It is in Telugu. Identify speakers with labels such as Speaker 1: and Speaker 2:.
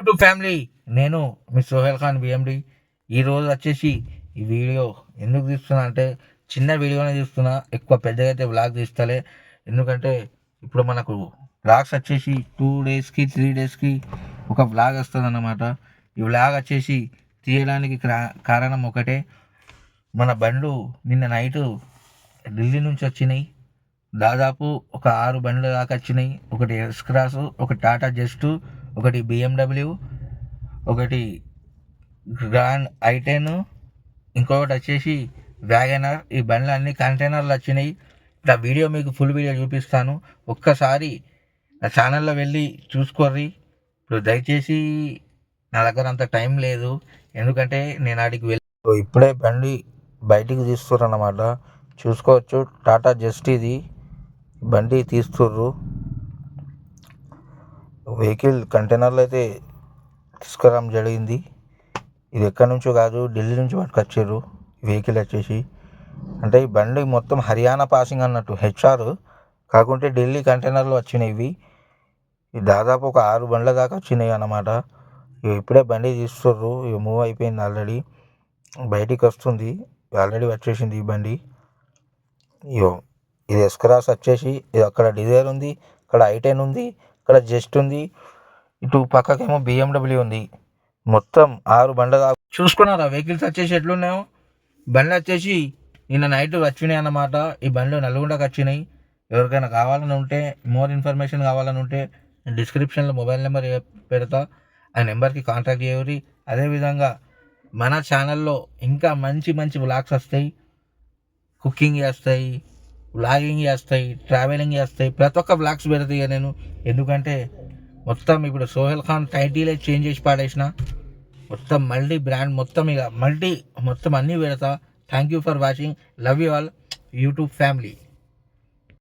Speaker 1: యూట్యూబ్ ఫ్యామిలీ నేను మీ సోహెల్ ఖాన్ బిఎండి ఈరోజు వచ్చేసి ఈ వీడియో ఎందుకు తీస్తున్నా అంటే చిన్న వీడియోనే తీస్తున్నా ఎక్కువ పెద్దగా అయితే వ్లాగ్ తీస్తలే. ఎందుకంటే ఇప్పుడు మనకు బ్లాగ్స్ వచ్చేసి టూ డేస్కి త్రీ డేస్కి ఒక వ్లాగ్ వస్తుంది అన్నమాట ఈ వ్లాగ్ వచ్చేసి తీయడానికి క్రా- కారణం ఒకటే. మన బండ్లు నిన్న నైట్ ఢిల్లీ నుంచి వచ్చినాయి. దాదాపు ఒక ఆరు బండ్లు దాకా వచ్చినాయి. ఒకటి ఎస్ క్రాస్ ఒకటి టాటా జస్ట్ ఒకటి బిఎండబ్ల్యూ ఒకటి గ్రాండ్ ఐటెన్ ఇంకొకటి వచ్చేసి వ్యాగనర్ ఈ బండ్లు అన్ని కంటైనర్లు వచ్చినాయి. ఆ వీడియో మీకు ఫుల్ వీడియో చూపిస్తాను. ఒక్కసారి నా ఛానల్లో వెళ్ళి చూసుకోర్రి. ఇప్పుడు దయచేసి నా దగ్గర అంత టైం లేదు. ఎందుకంటే నేను ఆడికి వెళ్ళి ఇప్పుడే బండి బయటికి తీస్తుర్రు అన్నమాట. చూసుకోవచ్చు. టాటా జస్ట్ ఇది. బండి తీస్తుర్రు. వెహికల్ కంటైనర్లు అయితే తీసుకురావడం జరిగింది. ఇది ఎక్కడి నుంచో కాదు ఢిల్లీ నుంచి పట్టుకొచ్చారు వెహికల్ వచ్చేసి. అంటే ఈ బండి మొత్తం హర్యానా పాసింగ్ అన్నట్టు హెచ్ఆర్ కాకుంటే ఢిల్లీ కంటైనర్లు వచ్చినాయి ఇవి. దాదాపు ఒక ఆరు బండ్ల దాకా వచ్చినాయి అన్నమాట. ఇవి ఇప్పుడే బండి తీస్తుర్రు ఇవి మూవ్ అయిపోయింది ఆల్రెడీ. బయటికి వస్తుంది ఆల్రెడీ వచ్చేసింది ఈ బండి. ఇయో ఇది ఎస్క్రాస్ వచ్చేసి ఇది అక్కడ డిజైర్ ఉంది ఇక్కడ ఐటెన్ ఉంది ఇక్కడ జస్ట్ ఉంది. ఇటు పక్కకేమో బిఎండబ్ల్యూ ఉంది. మొత్తం ఆరు బండ్లు చూసుకున్నారా? వెహికల్స్ వచ్చేసి ఎట్లున్నాయో? బండ్లు వచ్చేసి నిన్న నైట్ వచ్చినాయి అన్నమాట. ఈ బండ్లు నల్గొండకు వచ్చినాయి ఎవరికైనా కావాలని ఉంటే మోర్ ఇన్ఫర్మేషన్ కావాలని ఉంటే డిస్క్రిప్షన్లో మొబైల్ నెంబర్ పెడతా. ఆ నెంబర్కి కాంటాక్ట్ చేయవరి అదేవిధంగా మన ఛానల్లో ఇంకా మంచి మంచి వ్లాగ్స్ వస్తాయి. కుకింగ్ చేస్తాయి. వ్లాగింగ్ చేస్తాయి ట్రావెలింగ్ చేస్తాయి. ప్రతి ఒక్క వ్లాగ్స్ పెడతాయి నేను. ఎందుకంటే మొత్తం ఇప్పుడు సోహెల్ ఖాన్ టైటిలే చేంజ్ చేసి పాడేసిన. మొత్తం మల్టీ బ్రాండ్ మొత్తం ఇక మల్టీ మొత్తం అన్నీ పెడతా. Thank you for watching love you all YouTube family